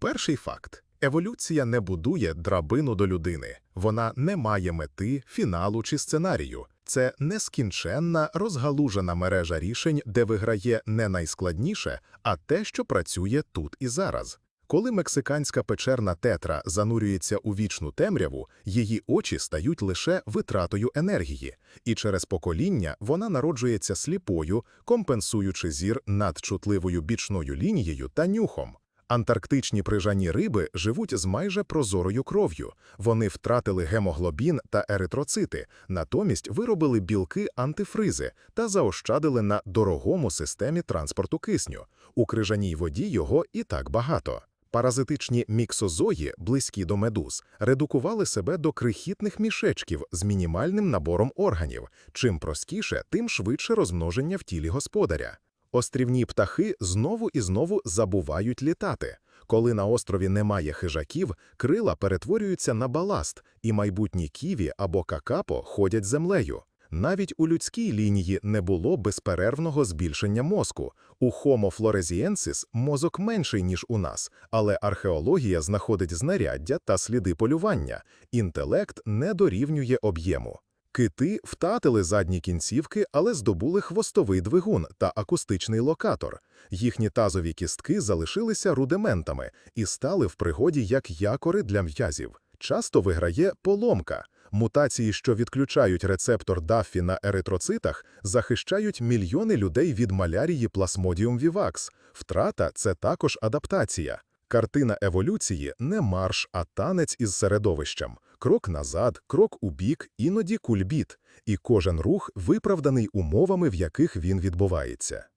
Перший факт. Еволюція не будує драбину до людини, вона не має мети, фіналу чи сценарію. Це нескінченна розгалужена мережа рішень, де виграє не найскладніше, а те, що працює тут і зараз. Коли мексиканська печерна тетра занурюється у вічну темряву, її очі стають лише витратою енергії, і через покоління вона народжується сліпою, компенсуючи зір над чутливою бічною лінією та нюхом. Антарктичні прижані риби живуть з майже прозорою кров'ю. Вони втратили гемоглобін та еритроцити, натомість виробили білки антифризи та заощадили на дорогому системі транспорту кисню. У крижаній воді його і так багато. Паразитичні міксозої, близькі до медуз, редукували себе до крихітних мішечків з мінімальним набором органів. Чим простіше, тим швидше розмноження в тілі господаря. Острівні птахи знову і знову забувають літати. Коли на острові немає хижаків, крила перетворюються на баласт, і майбутні ківі або какапо ходять землею. Навіть у людській лінії не було безперервного збільшення мозку. У Homo floresiensis мозок менший, ніж у нас, але археологія знаходить знаряддя та сліди полювання. Інтелект не дорівнює об'єму. Кити втратили задні кінцівки, але здобули хвостовий двигун та акустичний локатор. Їхні тазові кістки залишилися рудиментами і стали в пригоді як якори для м'язів. Часто виграє поломка. Мутації, що відключають рецептор даффі на еритроцитах, захищають мільйони людей від малярії пласмодіум вівакс. Втрата це також адаптація. Картина еволюції не марш, а танець із середовищем. Крок назад, крок у бік, іноді кульбіт, і кожен рух виправданий умовами, в яких він відбувається.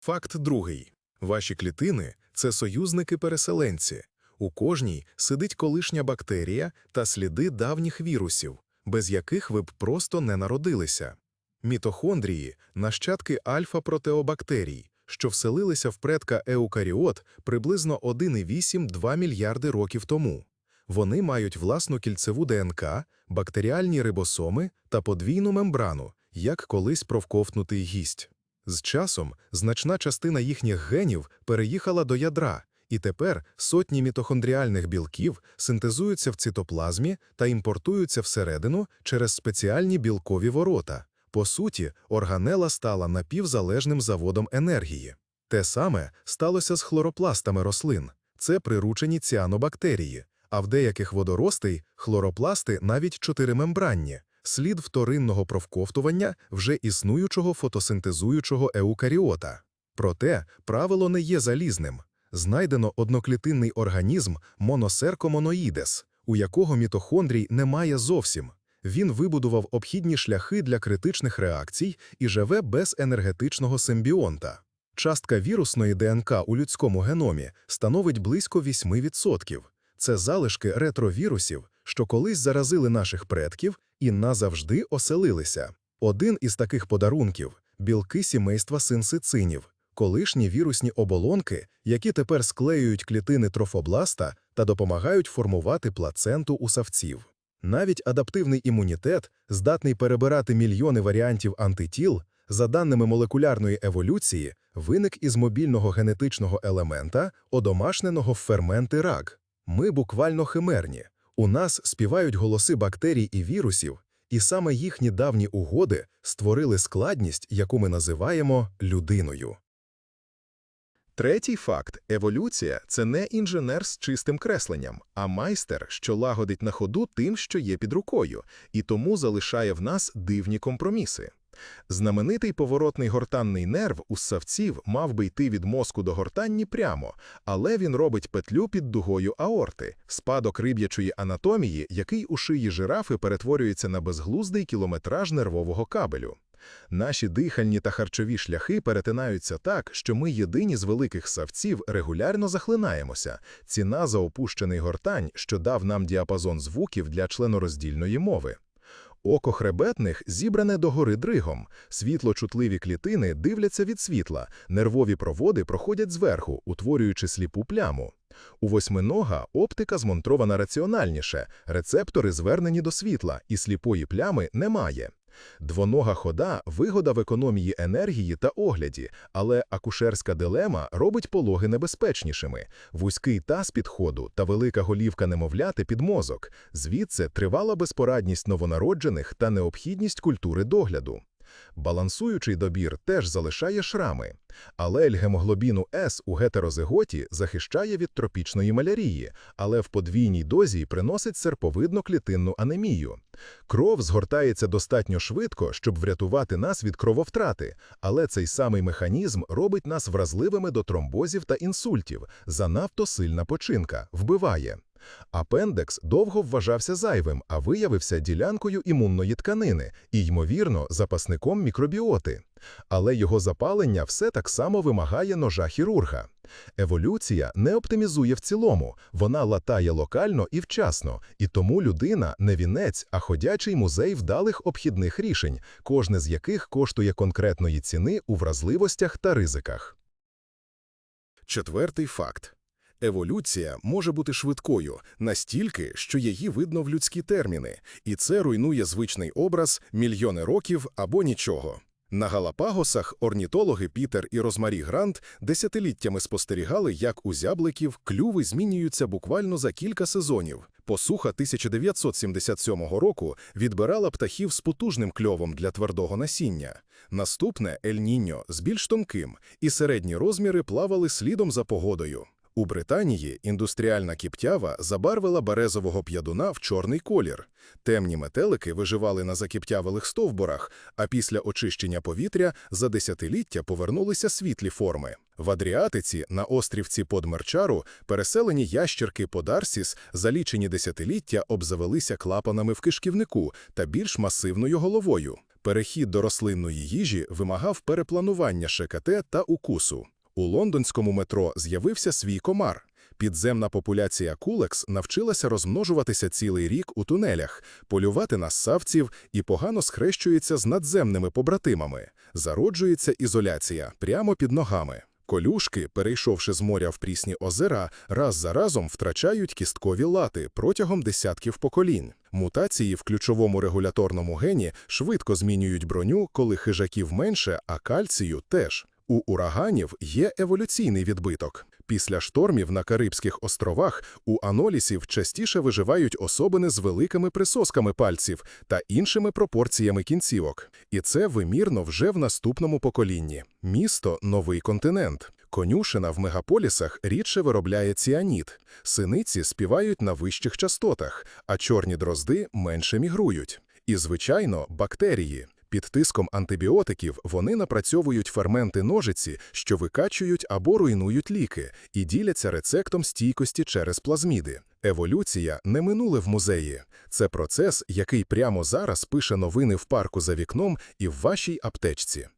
Факт другий. Ваші клітини це союзники-переселенці. У кожній сидить колишня бактерія та сліди давніх вірусів, без яких ви б просто не народилися. Мітохондрії нащадки альфа-протеобактерій, що вселилися в предка еукаріот приблизно 1,8-2 мільярди років тому. Вони мають власну кільцеву ДНК, бактеріальні рибосоми та подвійну мембрану, як колись провковтнутий гість. З часом значна частина їхніх генів переїхала до ядра, і тепер сотні мітохондріальних білків синтезуються в цитоплазмі та імпортуються всередину через спеціальні білкові ворота. По суті, органела стала напівзалежним заводом енергії. Те саме сталося з хлоропластами рослин. Це приручені ціанобактерії, а в деяких водоростей хлоропласти навіть чотиримембранні, слід вторинного провковтування вже існуючого фотосинтезуючого еукаріота. Проте правило не є залізним. Знайдено одноклітинний організм моносеркомоноїдес, у якого мітохондрій немає зовсім. Він вибудував обхідні шляхи для критичних реакцій і живе без енергетичного симбіонта. Частка вірусної ДНК у людському геномі становить близько 8%. Це залишки ретровірусів, що колись заразили наших предків і назавжди оселилися. Один із таких подарунків білки сімейства синсицинів, колишні вірусні оболонки, які тепер склеюють клітини трофобласта та допомагають формувати плаценту у савців. Навіть адаптивний імунітет, здатний перебирати мільйони варіантів антитіл, за даними молекулярної еволюції, виник із мобільного генетичного елемента, одомашненого в ферменти рак. Ми буквально химерні. У нас співають голоси бактерій і вірусів, і саме їхні давні угоди створили складність, яку ми називаємо людиною. Третій факт еволюція це не інженер з чистим кресленням, а майстер, що лагодить на ходу тим, що є під рукою, і тому залишає в нас дивні компроміси. Знаменитий поворотний гортанний нерв у ссавців мав би йти від мозку до гортанні прямо, але він робить петлю під дугою аорти, спадок риб'ячої анатомії, який у шиї жирафи перетворюється на безглуздий кілометраж нервового кабелю. Наші дихальні та харчові шляхи перетинаються так, що ми єдині з великих савців регулярно захлинаємося. Ціна за опущений гортань, що дав нам діапазон звуків для членороздільної мови. Око хребетних зібране догори дригом, світлочутливі клітини дивляться від світла, нервові проводи проходять зверху, утворюючи сліпу пляму. У восьминога оптика змонтрована раціональніше, рецептори звернені до світла, і сліпої плями немає. Двонога хода – вигода в економії енергії та огляді, але акушерська дилема робить пологи небезпечнішими. Вузький таз підходу та велика голівка немовляти під мозок. Звідси тривала безпорадність новонароджених та необхідність культури догляду. Балансуючий добір теж залишає шрами. Алель гемоглобіну С у гетерозиготі захищає від тропічної малярії, але в подвійній дозі приносить серповидно-клітинну анемію. Кров згортається достатньо швидко, щоб врятувати нас від крововтрати, але цей самий механізм робить нас вразливими до тромбозів та інсультів. Занадто сильна починка, вбиває. Апендекс довго вважався зайвим, а виявився ділянкою імунної тканини і, ймовірно, запасником мікробіоти. Але його запалення все так само вимагає ножа хірурга. Еволюція не оптимізує в цілому, вона латає локально і вчасно, і тому людина не вінець, а ходячий музей вдалих обхідних рішень, кожне з яких коштує конкретної ціни у вразливостях та ризиках. Четвертий факт. Еволюція може бути швидкою настільки, що її видно в людські терміни, і це руйнує звичний образ мільйони років або нічого. На Галапагосах орнітологи Пітер і Розмарі Грант десятиліттями спостерігали, як у зябликів клюви змінюються буквально за кілька сезонів. Посуха 1977 року відбирала птахів з потужним кльовом для твердого насіння. Наступне Ель-Ніньо з більш тонким, і середні розміри плавали слідом за погодою. У Британії індустріальна кіптява забарвила березового п'ядуна в чорний колір. Темні метелики виживали на закіптявилих стовбурах, а після очищення повітря за десятиліття повернулися світлі форми. В Адріатиці на острівці Подмерчару переселені ящерки Подарсіс за лічені десятиліття обзавелися клапанами в кишківнику та більш масивною головою. Перехід до рослинної їжі вимагав перепланування ШКТ та укусу. У лондонському метро з'явився свій комар. Підземна популяція кулекс навчилася розмножуватися цілий рік у тунелях, полювати на ссавців і погано схрещується з надземними побратимами. Зароджується ізоляція прямо під ногами. Колюшки, перейшовши з моря в прісні озера, раз за разом втрачають кісткові лати протягом десятків поколінь. Мутації в ключовому регуляторному гені швидко змінюють броню, коли хижаків менше, а кальцію теж. У ураганів є еволюційний відбиток. Після штормів на Карибських островах у анолісів частіше виживають особини з великими присосками пальців та іншими пропорціями кінцівок. І це вимірно вже в наступному поколінні. Місто новий континент. Конюшина в мегаполісах рідше виробляє ціаніт. Синиці співають на вищих частотах, а чорні дрозди менше мігрують. І, звичайно, бактерії. Під тиском антибіотиків вони напрацьовують ферменти ножиці, що викачують або руйнують ліки, і діляться рецептом стійкості через плазміди. Еволюція не минуле в музеї. Це процес, який прямо зараз пише новини в парку за вікном і в вашій аптечці.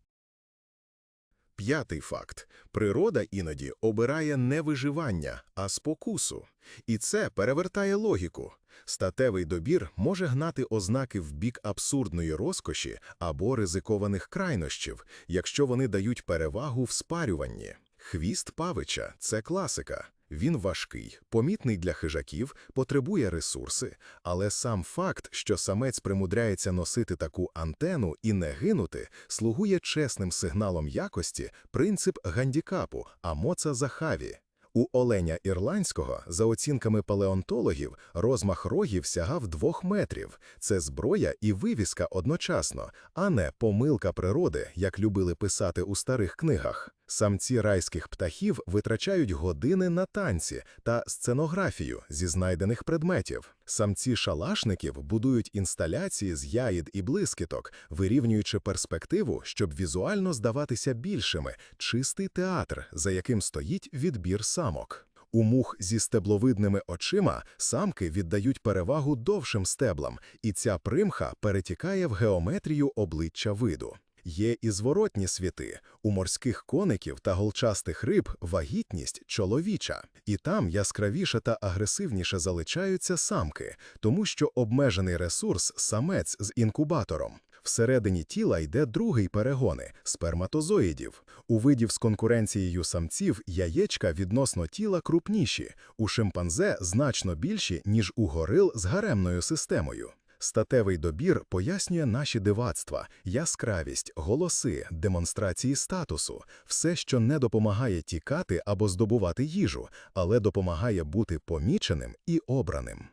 П'ятий факт. Природа іноді обирає не виживання, а спокусу. І це перевертає логіку. Статевий добір може гнати ознаки в бік абсурдної розкоші або ризикованих крайнощів, якщо вони дають перевагу в спарюванні. Хвіст павича це класика. Він важкий, помітний для хижаків, потребує ресурси, але сам факт, що самець примудряється носити таку антену і не гинути, слугує чесним сигналом якості принцип гандікапу Амоца Захаві. У оленя ірландського, за оцінками палеонтологів, розмах рогів сягав двох метрів. Це зброя і вивіска одночасно, а не помилка природи, як любили писати у старих книгах. Самці райських птахів витрачають години на танці та сценографію зі знайдених предметів. Самці шалашників будують інсталяції з яїд і блискіток, вирівнюючи перспективу, щоб візуально здаватися більшими, чистий театр, за яким стоїть відбір самок. У мух зі стебловидними очима самки віддають перевагу довшим стеблам, і ця примха перетікає в геометрію обличчя виду. Є і зворотні світи. У морських коників та голчастих риб вагітність чоловіча, і там яскравіше та агресивніше заличаються самки, тому що обмежений ресурс самець з інкубатором. Всередині тіла йде другий перегони сперматозоїдів. У видів з конкуренцією самців яєчка відносно тіла крупніші, у шимпанзе значно більші, ніж у горил з гаремною системою. Статевий добір пояснює наші дивацтва, яскравість, голоси, демонстрації статусу, все, що не допомагає тікати або здобувати їжу, але допомагає бути поміченим і обраним.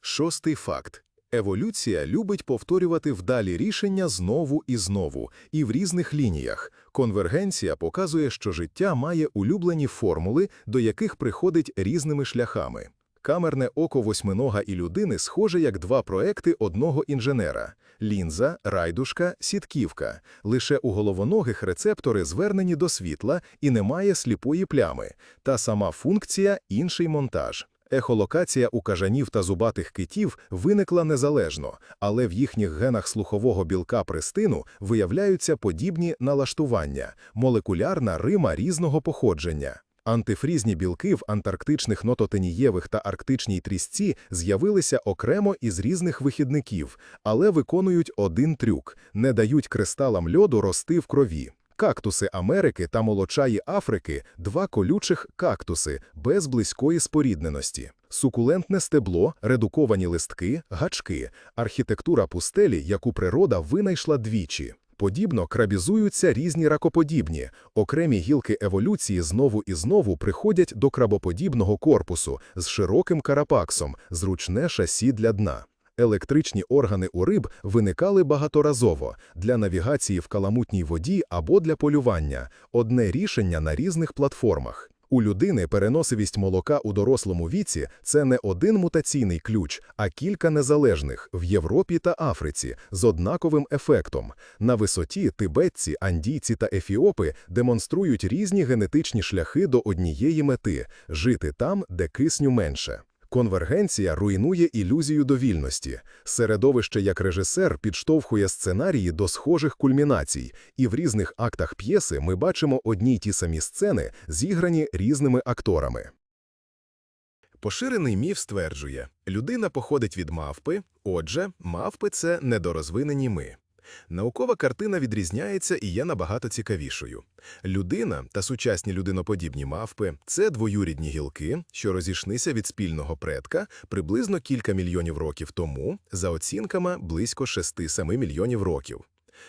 Шостий факт. Еволюція любить повторювати вдалі рішення знову і знову, і в різних лініях. Конвергенція показує, що життя має улюблені формули, до яких приходить різними шляхами. Камерне око восьминога і людини схоже як два проекти одного інженера: лінза, райдушка, сітківка. Лише у головоногих рецептори звернені до світла і немає сліпої плями. Та сама функція інший монтаж. Ехолокація у кажанів та зубатих китів виникла незалежно, але в їхніх генах слухового білка пристину виявляються подібні налаштування, молекулярна рима різного походження. Антифрізні білки в антарктичних нототенієвих та арктичній трісці з'явилися окремо із різних вихідників, але виконують один трюк – не дають кристалам льоду рости в крові. Кактуси Америки та молочаї Африки – два колючих кактуси без близької спорідненості. Сукулентне стебло, редуковані листки, гачки, архітектура пустелі, яку природа винайшла двічі. Подібно крабізуються різні ракоподібні. Окремі гілки еволюції знову і знову приходять до крабоподібного корпусу з широким карапаксом, зручне шасі для дна. Електричні органи у риб виникали багаторазово для навігації в каламутній воді або для полювання, одне рішення на різних платформах. У людини переносивість молока у дорослому віці це не один мутаційний ключ, а кілька незалежних в Європі та Африці з однаковим ефектом. На висоті тибетці, андійці та ефіопи демонструють різні генетичні шляхи до однієї мети жити там, де кисню менше. Конвергенція руйнує ілюзію довільності. Середовище як режисер підштовхує сценарії до схожих кульмінацій, і в різних актах п'єси ми бачимо одні й ті самі сцени, зіграні різними акторами. Поширений міф стверджує, людина походить від мавпи, отже, мавпи – це недорозвинені ми. Наукова картина відрізняється і є набагато цікавішою. Людина та сучасні людиноподібні мавпи це двоюрідні гілки, що розійшлися від спільного предка приблизно кілька мільйонів років тому, за оцінками близько 6-7 мільйонів років.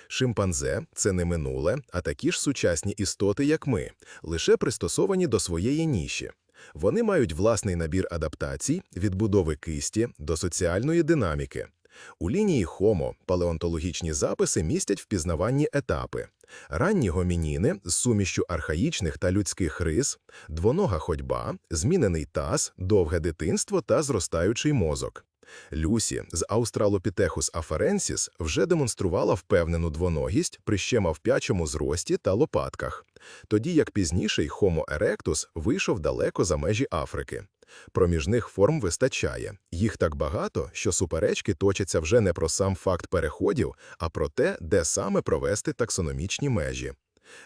Шимпанзе це не минуле, а такі ж сучасні істоти, як ми, лише пристосовані до своєї ніші. Вони мають власний набір адаптацій від будови кисті до соціальної динаміки. У лінії Homo палеонтологічні записи містять впізнаванні етапи. Ранні гомініни з сумішчю архаїчних та людських рис, двонога ходьба, змінений таз, довге дитинство та зростаючий мозок. Люсі з Australopithecus afarensis вже демонструвала впевнену двоногість при ще мавпячому зрості та лопатках, тоді як пізніший Homo erectus вийшов далеко за межі Африки. Проміжних форм вистачає. Їх так багато, що суперечки точаться вже не про сам факт переходів, а про те, де саме провести таксономічні межі.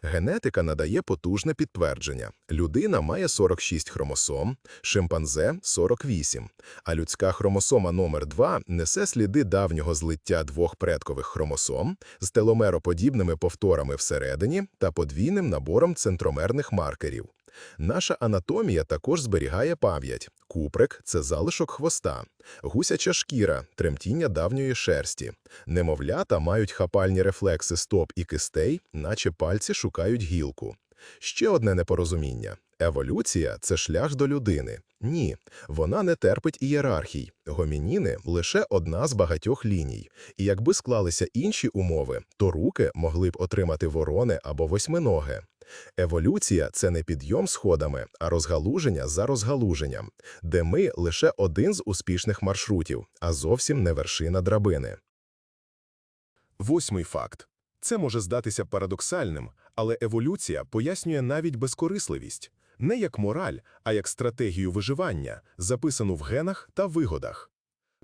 Генетика надає потужне підтвердження. Людина має 46 хромосом, шимпанзе – 48, а людська хромосома номер 2 несе сліди давнього злиття двох предкових хромосом з теломероподібними повторами всередині та подвійним набором центромерних маркерів. Наша анатомія також зберігає пам'ять. Куприк це залишок хвоста, гусяча шкіра, тремтіння давньої шерсті. Немовлята мають хапальні рефлекси стоп і кистей, наче пальці шукають гілку. Ще одне непорозуміння. Еволюція це шлях до людини. Ні, вона не терпить ієрархій. Гомініни – лише одна з багатьох ліній. І якби склалися інші умови, то руки могли б отримати ворони або восьминоги. Еволюція це не підйом сходами, а розгалуження за розгалуженням, де ми лише один з успішних маршрутів, а зовсім не вершина драбини. Восьмий факт. Це може здатися парадоксальним, але еволюція пояснює навіть безкорисливість. Не як мораль, а як стратегію виживання, записану в генах та вигодах.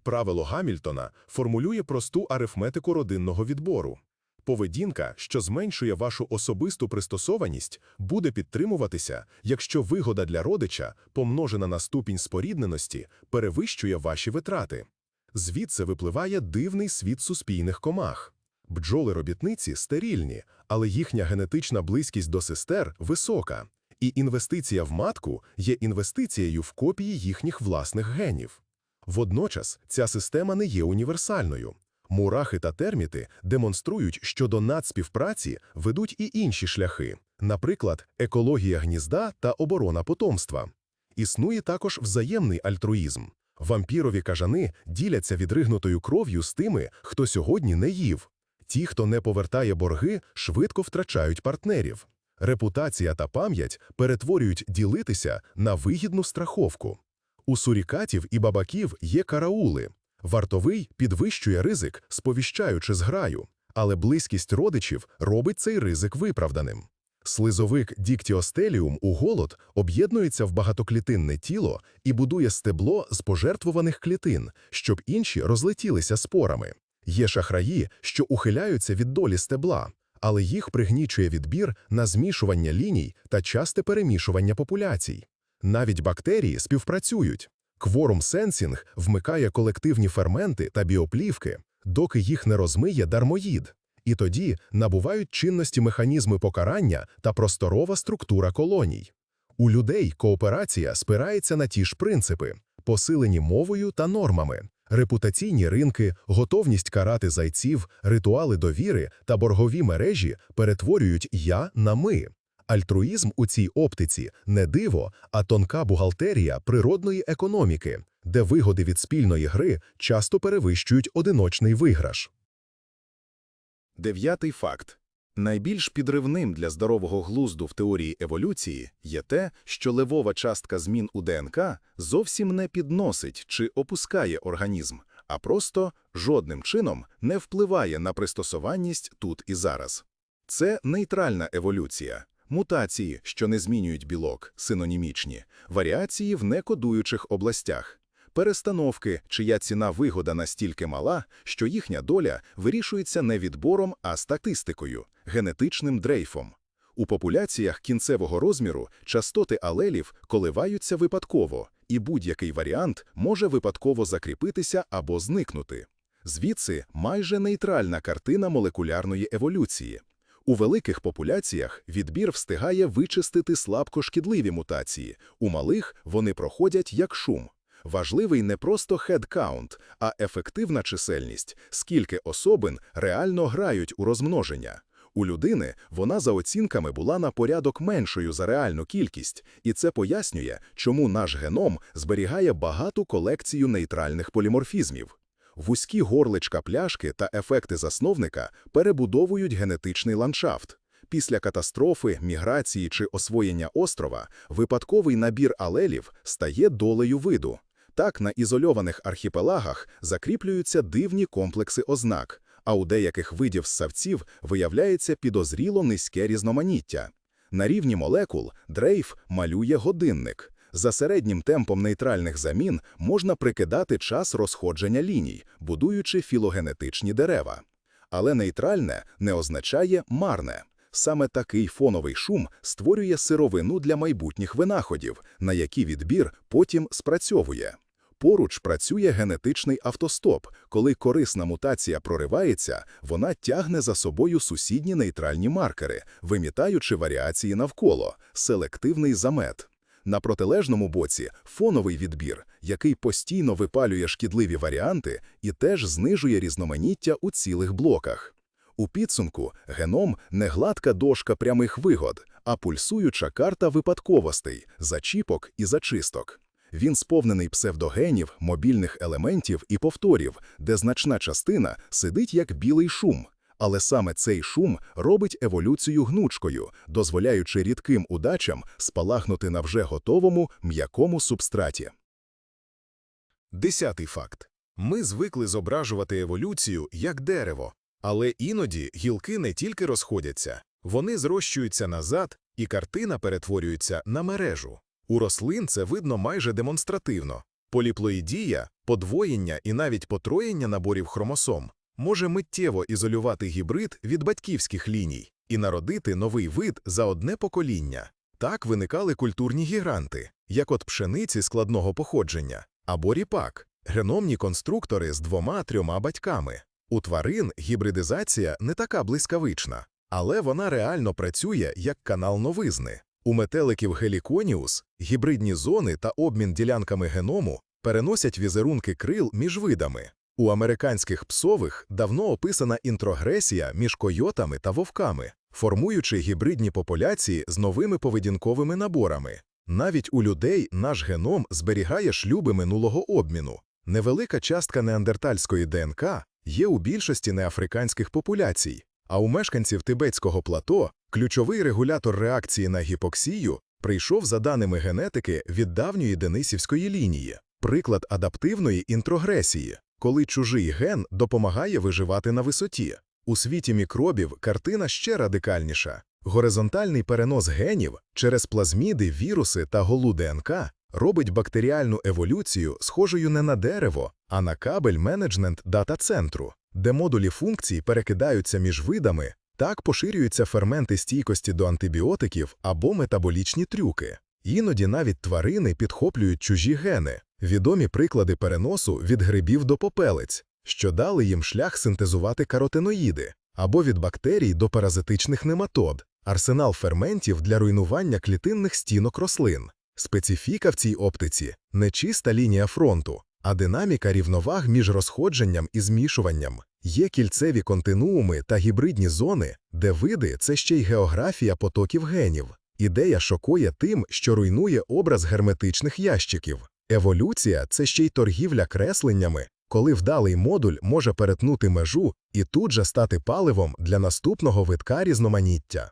Правило Гамільтона формулює просту арифметику родинного відбору. Поведінка, що зменшує вашу особисту пристосованість, буде підтримуватися, якщо вигода для родича, помножена на ступінь спорідненості, перевищує ваші витрати. Звідси випливає дивний світ суспільних комах. Бджоли-робітниці стерильні, але їхня генетична близькість до сестер висока, і інвестиція в матку є інвестицією в копії їхніх власних генів. Водночас ця система не є універсальною. Мурахи та терміти демонструють, що до надспівпраці ведуть і інші шляхи, наприклад, екологія гнізда та оборона потомства. Існує також взаємний альтруїзм. Вампірові кажани діляться відригнутою кров'ю з тими, хто сьогодні не їв. Ті, хто не повертає борги, швидко втрачають партнерів. Репутація та пам'ять перетворюють ділитися на вигідну страховку. У сурікатів і бабаків є караули. Вартовий підвищує ризик, сповіщаючи зграю, але близькість родичів робить цей ризик виправданим. Слизовик діктіостеліум у голод об'єднується в багатоклітинне тіло і будує стебло з пожертвуваних клітин, щоб інші розлетілися спорами. Є шахраї, що ухиляються від долі стебла, але їх пригнічує відбір на змішування ліній та часте перемішування популяцій. Навіть бактерії співпрацюють. Кворум сенсінг вмикає колективні ферменти та біоплівки, доки їх не розмиє дармоїд. І тоді набувають чинності механізми покарання та просторова структура колоній. У людей кооперація спирається на ті ж принципи, посилені мовою та нормами, репутаційні ринки, готовність карати зайців, ритуали довіри та боргові мережі перетворюють я на ми. Альтруїзм у цій оптиці не диво, а тонка бухгалтерія природної економіки, де вигоди від спільної гри часто перевищують одиночний виграш. Дев'ятий факт. Найбільш підривним для здорового глузду в теорії еволюції є те, що левова частка змін у ДНК зовсім не підносить чи опускає організм, а просто жодним чином не впливає на пристосованість тут і зараз. Це нейтральна еволюція. Мутації, що не змінюють білок, синонімічні, варіації в некодуючих областях, перестановки, чия ціна вигода настільки мала, що їхня доля вирішується не відбором, а статистикою, генетичним дрейфом. У популяціях кінцевого розміру частоти алелів коливаються випадково, і будь-який варіант може випадково закріпитися або зникнути. Звідси майже нейтральна картина молекулярної еволюції. У великих популяціях відбір встигає вичистити слабкошкідливі мутації, у малих вони проходять як шум. Важливий не просто хедкаунт, а ефективна чисельність, скільки особин реально грають у розмноження. У людини вона за оцінками була на порядок меншою за реальну кількість, і це пояснює, чому наш геном зберігає багату колекцію нейтральних поліморфізмів. Вузькі горличка пляшки та ефекти засновника перебудовують генетичний ландшафт. Після катастрофи, міграції чи освоєння острова випадковий набір алелів стає долею виду. Так, на ізольованих архіпелагах закріплюються дивні комплекси ознак, а у деяких видів ссавців виявляється підозріло низьке різноманіття. На рівні молекул дрейф малює годинник. За середнім темпом нейтральних замін можна прикидати час розходження ліній, будуючи філогенетичні дерева. Але нейтральне не означає марне. Саме такий фоновий шум створює сировину для майбутніх винаходів, на які відбір потім спрацьовує. Поруч працює генетичний автостоп. Коли корисна мутація проривається, вона тягне за собою сусідні нейтральні маркери, вимітаючи варіації навколо, селективний замет. На протилежному боці фоновий відбір, який постійно випалює шкідливі варіанти і теж знижує різноманіття у цілих блоках. У підсумку геном не гладка дошка прямих вигод, а пульсуюча карта випадковостей, зачіпок і зачисток. Він сповнений псевдогенів, мобільних елементів і повторів, де значна частина сидить як білий шум. Але саме цей шум робить еволюцію гнучкою, дозволяючи рідким удачам спалахнути на вже готовому м'якому субстраті. Десятий факт. Ми звикли зображувати еволюцію як дерево, але іноді гілки не тільки розходяться, вони зрощуються назад, і картина перетворюється на мережу. У рослин це видно майже демонстративно. Поліплоїдія, подвоєння і навіть потроєння наборів хромосом може миттєво ізолювати гібрид від батьківських ліній і народити новий вид за одне покоління. Так виникали культурні гіганти, як от пшениці складного походження, або ріпак, геномні конструктори з двома-трьома батьками. У тварин гібридизація не така блискавична, але вона реально працює як канал новизни. У метеликів геліконіус гібридні зони та обмін ділянками геному переносять візерунки крил між видами. У американських псових давно описана інтрогресія між койотами та вовками, формуючи гібридні популяції з новими поведінковими наборами. Навіть у людей наш геном зберігає шлюби минулого обміну. Невелика частка неандертальської ДНК є у більшості неафриканських популяцій, а у мешканців тибетського плато ключовий регулятор реакції на гіпоксію прийшов за даними генетики від давньої денисівської лінії, приклад адаптивної інтрогресії, коли чужий ген допомагає виживати на висоті. У світі мікробів картина ще радикальніша. Горизонтальний перенос генів через плазміди, віруси та голу ДНК робить бактеріальну еволюцію схожою не на дерево, а на кабель менеджмент дата-центру, де модулі функцій перекидаються між видами, так поширюються ферменти стійкості до антибіотиків або метаболічні трюки. Іноді навіть тварини підхоплюють чужі гени, відомі приклади переносу від грибів до попелиць, що дали їм шлях синтезувати каротиноїди, або від бактерій до паразитичних нематод, арсенал ферментів для руйнування клітинних стінок рослин. Специфіка в цій оптиці – не чиста лінія фронту, а динаміка рівноваг між розходженням і змішуванням. Є кільцеві континууми та гібридні зони, де види – це ще й географія потоків генів. Ідея шокує тим, що руйнує образ герметичних ящиків. Еволюція – це ще й торгівля кресленнями, коли вдалий модуль може перетнути межу і тут же стати паливом для наступного витка різноманіття.